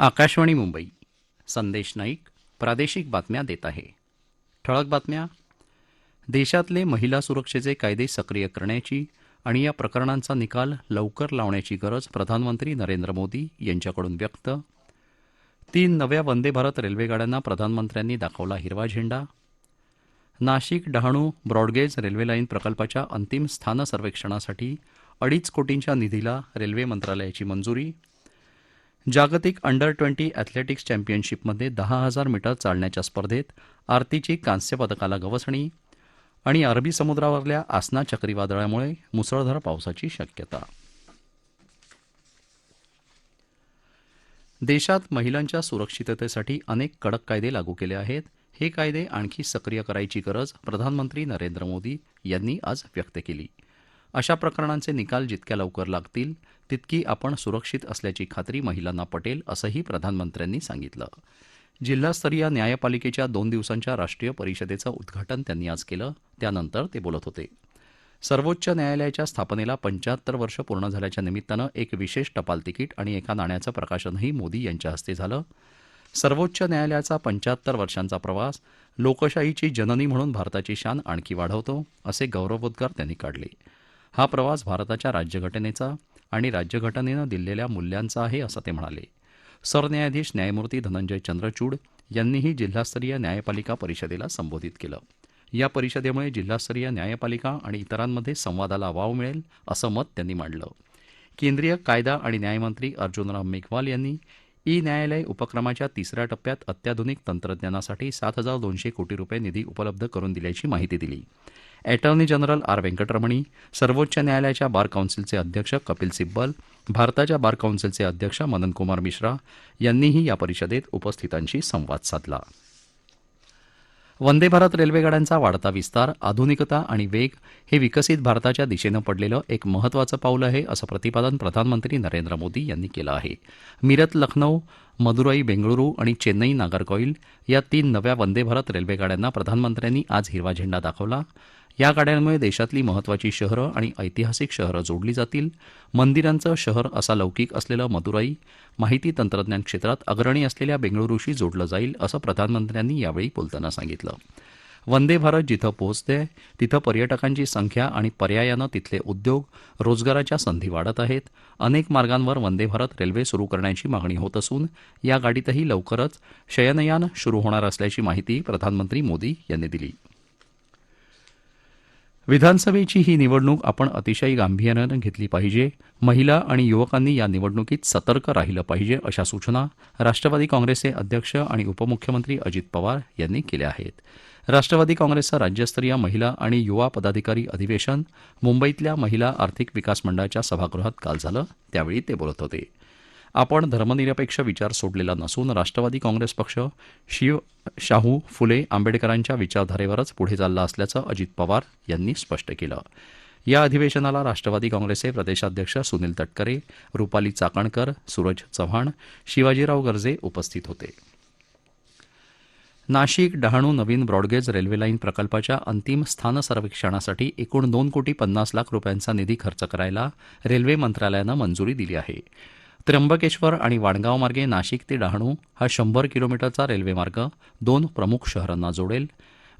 आकाशवाणी मुंबई. संदेश नाईक प्रादेशिक बातम्या देत आहे. ठळक बातम्या. देशातले महिला सुरक्षेचे कायदे सक्रिय करण्याची आणि या प्रकरणांचा निकाल लवकर लावण्याची गरज प्रधानमंत्री नरेंद्र मोदी यांच्याकडून व्यक्त. तीन नव्या वंदे भारत रेल्वेगाड्यांना प्रधानमंत्र्यांनी दाखवला हिरवा झेंडा. Nashik Dahanu broad gauge railway line प्रकल्पाच्या अंतिम स्थान सर्वेक्षणासाठी अडीच कोटींच्या निधीला रेल्वे मंत्रालयाची मंजुरी. जागतिक अंडर ट्वेंटी अॅथलेटिक्स चॅम्पियनशिपमध्ये दहा हजार मीटर चालण्याच्या स्पर्धेत आरतीची कांस्य पदकाला गवसणी आणि अरबी समुद्रावरल्या आसना चक्रीवादळामुळे मुसळधार पावसाची शक्यता. देशात महिलांच्या सुरक्षिततेसाठी अनेक कडक कायदे लागू केले आहेत. हे कायदे आणखी सक्रिय करायची गरज प्रधानमंत्री नरेंद्र मोदी यांनी आज व्यक्त केली. अशा प्रकरणांचे निकाल जितक्या लवकर लागतील तितकी आपण सुरक्षित असल्याची खात्री महिलांना पटेल असंही प्रधानमंत्र्यांनी सांगितलं. जिल्हास्तरीय न्यायपालिकेच्या दोन दिवसांच्या राष्ट्रीय परिषदेचं उद्घाटन त्यांनी आज केलं त्यानंतर ते बोलत होते. सर्वोच्च न्यायालयाच्या स्थापनेला पंच्याहत्तर वर्ष पूर्ण झाल्याच्या निमित्तानं एक विशेष टपाल तिकीट आणि एका नाण्याचं प्रकाशनही मोदी यांच्या हस्ते झालं. सर्वोच्च न्यायालयाचा पंच्याहत्तर वर्षांचा प्रवास लोकशाहीची जननी म्हणून भारताची शान आणखी वाढवतो असे गौरवोद्गार त्यांनी काढले. हा प्रवास भारताच्या राज्यघटनेचा आणि राज्यघटनेनं दिलेल्या मूल्यांचा आहे असं ते म्हणाले. सरन्यायाधीश न्यायमूर्ती धनंजय चंद्रचूड यांनीही जिल्हास्तरीय न्यायपालिका परिषदेला संबोधित केलं. या परिषदेमुळे जिल्हास्तरीय न्यायपालिका आणि इतरांमध्ये संवादाला वाव मिळेल असं मत त्यांनी मांडलं. केंद्रीय कायदा आणि न्यायमंत्री अर्जुनराम मेघवाल यांनी ई न्यायालय उपक्रमाच्या तिसऱ्या टप्प्यात अत्याधुनिक तंत्रज्ञानासाठी सात हजार दोनशे कोटी रुपये निधी उपलब्ध करून दिल्याची माहिती दिली. अटॉर्नी जनरल आर व्यंकटरमणी सर्वोच्च न्यायालयाच्या बार कौन्सिलचे अध्यक्ष कपिल सिब्बल भारताच्या बार कौन्सिलचे अध्यक्ष मनन कुमार मिश्रा यांनीही या परिषदेत उपस्थितांशी संवाद साधला. वंदे भारत रेल्वेगाड्यांचा वाढता विस्तार आधुनिकता आणि वेग हे विकसित भारताच्या दिशेनं पडलेलं एक महत्त्वाचं पाऊल आहे असं प्रतिपादन प्रधानमंत्री नरेंद्र मोदी यांनी केलं आहे. मिरत लखनौ मदुराई बेंगळुरू आणि चेन्नई नागरकॉईल या तीन नव्या वंदे भारत रेल्वेगाड्यांना प्रधानमंत्र्यांनी आज हिरवा झेंडा दाखवला. या गाड्यांमुळे देशातली महत्त्वाची शहरं आणि ऐतिहासिक शहरं जोडली जातील. मंदिरांचं शहर असा लौकिक असलेलं मदुराई माहिती तंत्रज्ञान क्षेत्रात अग्रणी असलेल्या बेंगळुरूशी जोडलं जाईल असं प्रधानमंत्र्यांनी यावेळी बोलताना सांगितलं. वंदे भारत जिथं पोहोचते तिथं पर्यटकांची संख्या आणि पर्यायानं तिथले उद्योग रोजगाराच्या संधी वाढत आहेत. अनेक मार्गांवर वंदे भारत रेल्वे सुरू करण्याची मागणी होत असून या गाडीतही लवकरच शयनयान सुरू होणार असल्याची माहिती प्रधानमंत्री मोदी यांनी दिली. विधानसभेची ही निवडणूक आपण अतिशय गांभीर्यानं घेतली पाहिजे. महिला आणि युवकांनी या निवडणुकीत सतर्क राहिलं पाहिजे अशा सूचना राष्ट्रवादी काँग्रेसचे अध्यक्ष आणि उपमुख्यमंत्री अजित पवार यांनी केल्या आहेत. राष्ट्रवादी काँग्रेसचं राज्यस्तरीय महिला आणि युवा पदाधिकारी अधिवेशन मुंबईतल्या महिला आर्थिक विकास मंडळाच्या सभागृहात काल झालं. त्यावेळी ते बोलत होते. आपण धर्मनिरपेक्ष विचार सोडलेला नसून राष्ट्रवादी काँग्रेस पक्ष शिव शाहू फुले आंबेडकरांच्या विचारधारेवरच पुढे चालला असल्याचं अजित पवार यांनी स्पष्ट केलं. या अधिवेशनाला राष्ट्रवादी काँग्रेसचे प्रदेशाध्यक्ष सुनील तटकरे रुपाली चाकणकर सूरज चव्हाण शिवाजीराव गर्जे उपस्थित होते. नाशिक डहाणू नवीन ब्रॉडगेज रेल्वे लाईन प्रकल्पाच्या अंतिम स्थान सर्वेक्षणासाठी एकूण दोन कोटी पन्नास लाख रुपयांचा निधी खर्च करायला रेल्वे मंत्रालयानं मंजुरी दिली आहे. त्र्यंबकेश्वर आणि वाणगाव मार्गे नाशिक ते डहाणू हा शंभर किलोमीटरचा रेल्वेमार्ग दोन प्रमुख शहरांना जोडेल.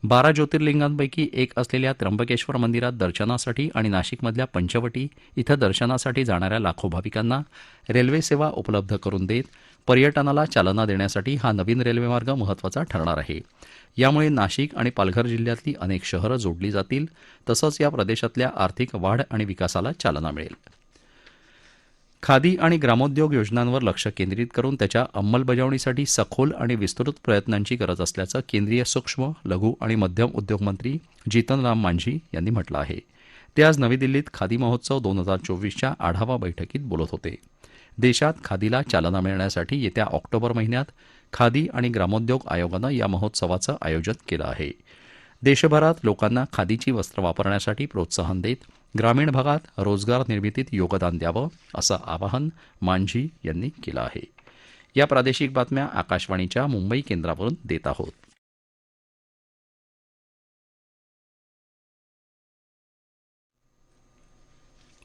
बारा ज्योतिर्लिंगांपैकी एक असलेल्या त्र्यंबकेश्वर मंदिरात दर्शनासाठी आणि नाशिकमधल्या पंचवटी इथं दर्शनासाठी जाणाऱ्या लाखो भाविकांना रेल्वे सेवा उपलब्ध करून देत पर्यटनाला चालना देण्यासाठी हा नवीन रेल्वेमार्ग महत्त्वाचा ठरणार आहे. यामुळे नाशिक आणि पालघर जिल्ह्यातली अनेक शहरं जोडली जातील तसंच या प्रदेशातल्या आर्थिक वाढ आणि विकासाला चालना मिळेल. खादी आणि ग्रामोद्योग योजनांवर लक्ष केंद्रित करून त्याच्या अंमलबजावणीसाठी सखोल आणि विस्तृत प्रयत्नांची गरज असल्याचं केंद्रीय सूक्ष्म लघु आणि मध्यम उद्योग मंत्री जितन राम मांझी यांनी म्हटलं आहे. ते आज नवी दिल्लीत खादी महोत्सव दोन हजार चोवीसच्या आढावा बैठकीत बोलत होते. देशात खादीला चालना मिळण्यासाठी येत्या ऑक्टोबर महिन्यात खादी आणि ग्रामोद्योग आयोगानं या महोत्सवाचं आयोजन केलं आहे. देशभरात लोकांना खादीची वस्त्र वापरण्यासाठी प्रोत्साहन देत ग्रामीण भागात रोजगार निर्मितीत योगदान द्यावं असं आवाहन मांझी यांनी केलं आहे. या प्रादेशिक बातम्या आकाशवाणीच्या मुंबई केंद्रावरून देत आहोत.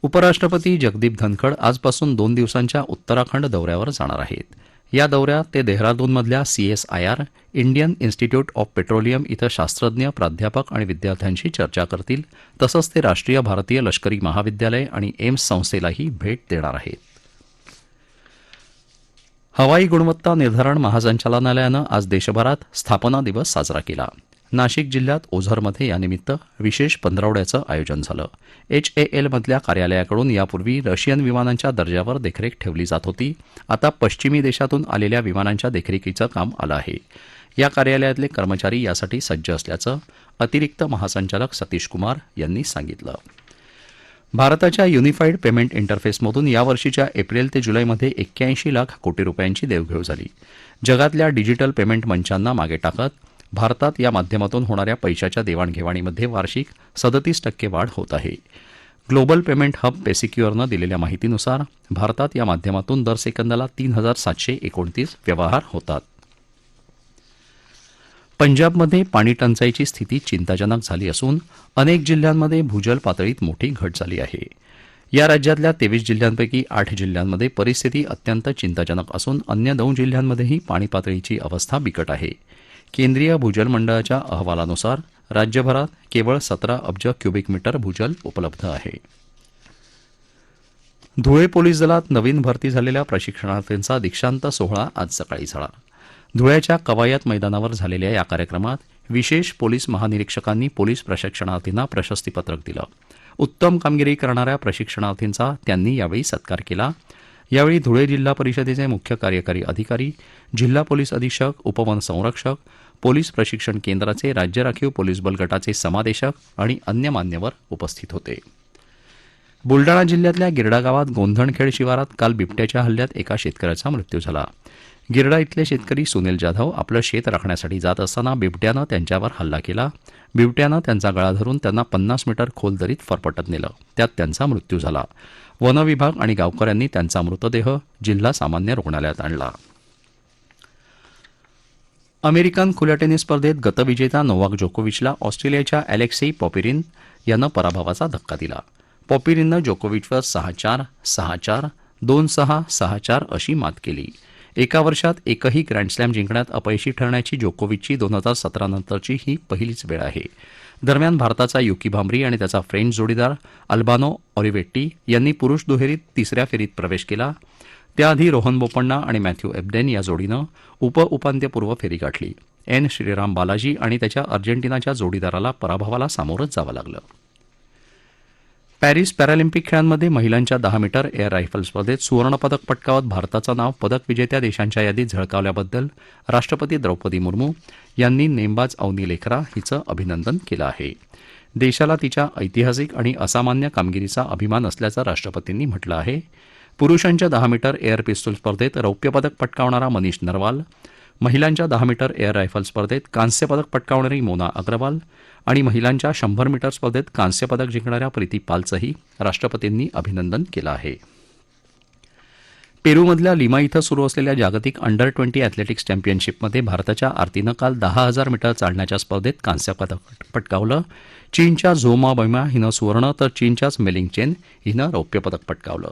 उपराष्ट्रपती जगदीप धनखड आजपासून दोन दिवसांच्या उत्तराखंड दौऱ्यावर जाणार आहेत. या दौऱ्यात ते देहरादूनमधल्या CSIR Indian Institute of Petroleum इथं शास्त्रज्ञ प्राध्यापक आणि विद्यार्थ्यांशी चर्चा करतील तसंच ते राष्ट्रीय भारतीय लष्करी महाविद्यालय आणि एम्स संस्थेलाही भेट देणार आहेत. हवाई गुणवत्ता निर्धारण महासंचालनालयानं आज देशभरात स्थापना दिवस साजरा केला. नाशिक जिल्ह्यात ओझरमध्ये यानिमित्त विशेष पंधरवड्याचं आयोजन झालं. एच ए कार्यालयाकडून यापूर्वी रशियन विमानांच्या दर्जावर देखरेख ठेवली जात होती. आता पश्चिमी देशातून आलेल्या विमानांच्या देखरेखीचं काम आलं आहे. या कार्यालयातले कर्मचारी यासाठी सज्ज असल्याचं अतिरिक्त महासंचालक सतीश कुमार यांनी सांगितलं. भारताच्या युनिफाईड पेमेंट इंटरफेसमधून यावर्षीच्या एप्रिल ते जुलैमध्ये एक्क्याऐंशी लाख कोटी रुपयांची देवघेव झाली. जगातल्या डिजिटल पेमेंट मंचांना मागे टाकत भारतात या माध्यमातून होणाऱ्या पैशाच्या देवाणघेवाणीमध्ये वार्षिक सदतीस टक्के वाढ होत आहे. ग्लोबल पेमेंट हब पेसिक्युअरनं दिलेल्या माहितीनुसार भारतात या माध्यमातून दर सेकंदाला तीन हजार सातशे एकोणतीस व्यवहार होतात. पंजाबमध्ये पाणी टंचाईची स्थिती चिंताजनक झाली असून अनेक जिल्ह्यांमध्ये भूजल पातळीत मोठी घट झाली आहे. या राज्यातल्या तेवीस जिल्ह्यांपैकी आठ जिल्ह्यांमध्ये परिस्थिती अत्यंत चिंताजनक असून अन्य दोन जिल्ह्यांमध्येही पाणी पातळीची अवस्था बिकट आहे. केंद्रीय भूजल मंडळाच्या अहवालानुसार राज्यभरात केवळ सतरा अब्ज क्युबिक मीटर भूजल उपलब्ध आहे. धुळे पोलीस दलात नवीन भरती झालेल्या प्रशिक्षणार्थींचा दीक्षांत सोहळा आज सकाळी झाला. धुळ्याच्या कवायत मैदानावर झालेल्या या कार्यक्रमात विशेष पोलीस महानिरीक्षकांनी पोलीस प्रशिक्षणार्थींना प्रशस्तीपत्रक दिलं. उत्तम कामगिरी करणाऱ्या प्रशिक्षणार्थींचा त्यांनी यावेळी सत्कार केला. यावेळी धुळे जिल्हा परिषदेचे मुख्य कार्यकारी अधिकारी जिल्हा पोलीस अधीक्षक उपवन संरक्षक पोलीस प्रशिक्षण केंद्राचे राज्य राखीव पोलीस बल गटाचे समादेशक आणि अन्य मान्यवर उपस्थित होते. बुलडाणा जिल्ह्यातल्या गिरडा गावात गोंधणखेड शिवारात काल बिबट्याच्या हल्ल्यात एका शेतकऱ्याचा मृत्यू झाला. गिरडा इथले शेतकरी सुनील जाधव आपलं शेत राखण्यासाठी जात असताना बिबट्यानं त्यांच्यावर हल्ला केला. बिबट्यानं त्यांचा गळा धरून त्यांना पन्नास मीटर खोल दरीत फरफटत नेलं. त्यात त्यांचा मृत्यू झाला. वनविभाग आणि गावकऱ्यांनी त्यांचा मृतदेह जिल्हा सामान्य रुग्णालयात आणला. अमेरिकन खुल्या टेनिस स्पर्धेत गतविजेता नोवाक जोकोविचला ऑस्ट्रेलियाच्या अलेक्सी पॉपिरिन यानं पराभवाचा धक्का दिला. पॉपिरिननं जोकोविचवर सहा चार सहा चार दोन सहा सहा चार अशी मात केली. एका वर्षात एकही ग्रँडस्लॅम जिंकण्यात अपयशी ठरण्याची जोकोविचची दोन हजार सतरा नंतरची ही पहिलीच वेळ आहे. दरम्यान भारताचा युकी भांबरी आणि त्याचा फ्रेंच जोडीदार अल्बानो ऑरिवेट्टी यांनी पुरुष दुहेरीत तिसऱ्या फेरीत प्रवेश केला. त्याआधी रोहन बोपण्णा आणि मॅथ्यू एब्डेन या जोडीनं उप उपांत्यपूर्व फेरी गाठली. एन श्रीराम बालाजी आणि त्याच्या अर्जेंटिनाच्या जोडीदाराला पराभवाला सामोरंच जावं लागलं. पॅरिस पॅरालिम्पिक खेळांमध्ये महिलांच्या दहा मीटर एअर रायफल स्पर्धेत सुवर्णपदक पटकावत भारताचं नाव पदक विजेत्या देशांच्या यादीत झळकावल्याबद्दल राष्ट्रपती द्रौपदी मुर्मू यांनी नेमबाज अवनी लेखरा हिचं अभिनंदन केलं आहे. देशाला तिच्या ऐतिहासिक आणि असामान्य कामगिरीचा अभिमान असल्याचं राष्ट्रपतींनी म्हटलं आहे. पुरुषांच्या दहा मीटर एअर पिस्तूल स्पर्धेत रौप्यपदक पटकावणारा मनीष नरवाल महिलांच्या दहा मीटर एअर रायफल स्पर्धेत कांस्यपदक पटकावणारी मोना अग्रवाल आणि महिलांच्या शंभर मीटर स्पर्धेत कांस्यपदक जिंकणाऱ्या प्रीती पालचंही राष्ट्रपतींनी अभिनंदन केलं आहे. पेरूमधल्या लिमा इथं सुरू असलेल्या जागतिक अंडर ट्वेंटी अॅथलेटिक्स चॅम्पियनशिपमध्ये भारताच्या आरतीनं काल दहा हजार मीटर चालण्याच्या स्पर्धेत कांस्य पदक पटकावलं. चीनच्या झोमा बैमा हिनं सुवर्ण तर चीनच्याच मेलिंग चेन हिनं रौप्य पदक पटकावलं.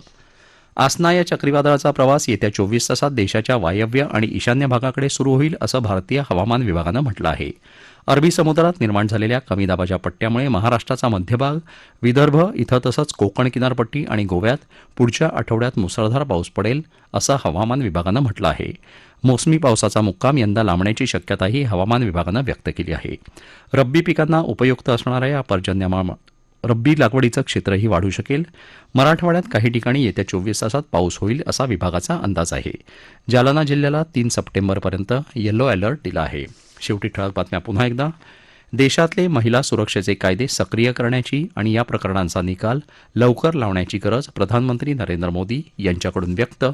आसना या चक्रीवादळाचा प्रवास येत्या चोवीस तासात देशाच्या वायव्य आणि ईशान्य भागाकडे सुरू होईल असं भारतीय हवामान विभागानं म्हटलं आहे. अरबी समुद्रात निर्माण झालेल्या कमी दाबाच्या पट्ट्यामुळे महाराष्ट्राचा मध्यभाग विदर्भ इथं तसंच कोकण किनारपट्टी आणि गोव्यात पुढच्या आठवड्यात मुसळधार पाऊस पडेल असं हवामान विभागानं म्हटलं आहे. मोसमी पावसाचा मुक्काम यंदा लांबण्याची शक्यताही हवामान विभागानं व्यक्त केली आहे. रब्बी पिकांना उपयुक्त असणाऱ्या या पर्जन्यमा रब्बी लागवडीचं क्षेत्रही वाढू शकेल. मराठवाड्यात काही ठिकाणी येत्या चोवीस तासात पाऊस होईल असा विभागाचा अंदाज आहे. जालना जिल्ह्याला तीन सप्टेंबरपर्यंत येलो अलर्ट दिला आहे. शेवटी ठळक बातम्या पुन्हा एकदा. देशातले महिला सुरक्षेचे कायदे सक्रिय करण्याची आणि या प्रकरणांचा निकाल लवकर लावण्याची गरज प्रधानमंत्री नरेंद्र मोदी यांच्याकडून व्यक्त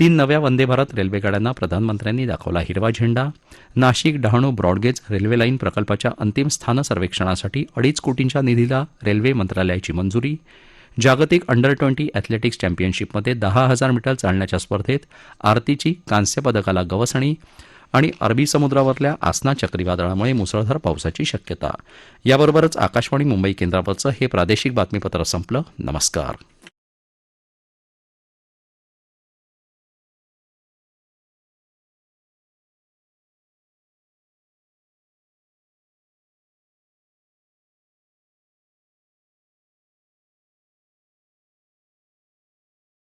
तीन नव्या वंदे भारत रेल्वेगाड्यांना प्रधानमंत्र्यांनी दाखवला हिरवा झेंडा. Nashik Dahanu broad gauge railway line प्रकल्पाच्या अंतिम स्थान सर्वेक्षणासाठी अडीच कोटींच्या निधीला रेल्वे मंत्रालयाची मंजुरी. जागतिक अंडर ट्वेंटी अॅथलेटिक्स चॅम्पियनशिपमध्ये दहा हजार मीटर चालण्याच्या स्पर्धेत आरतीची कांस्य पदकाला गवसणी आणि अरबी समुद्रावरल्या आसना चक्रीवादळामुळे मुसळधार पावसाची शक्यता. याबरोबरच आकाशवाणी मुंबई केंद्रावरचं हे प्रादेशिक बातमीपत्र संपलं. नमस्कार.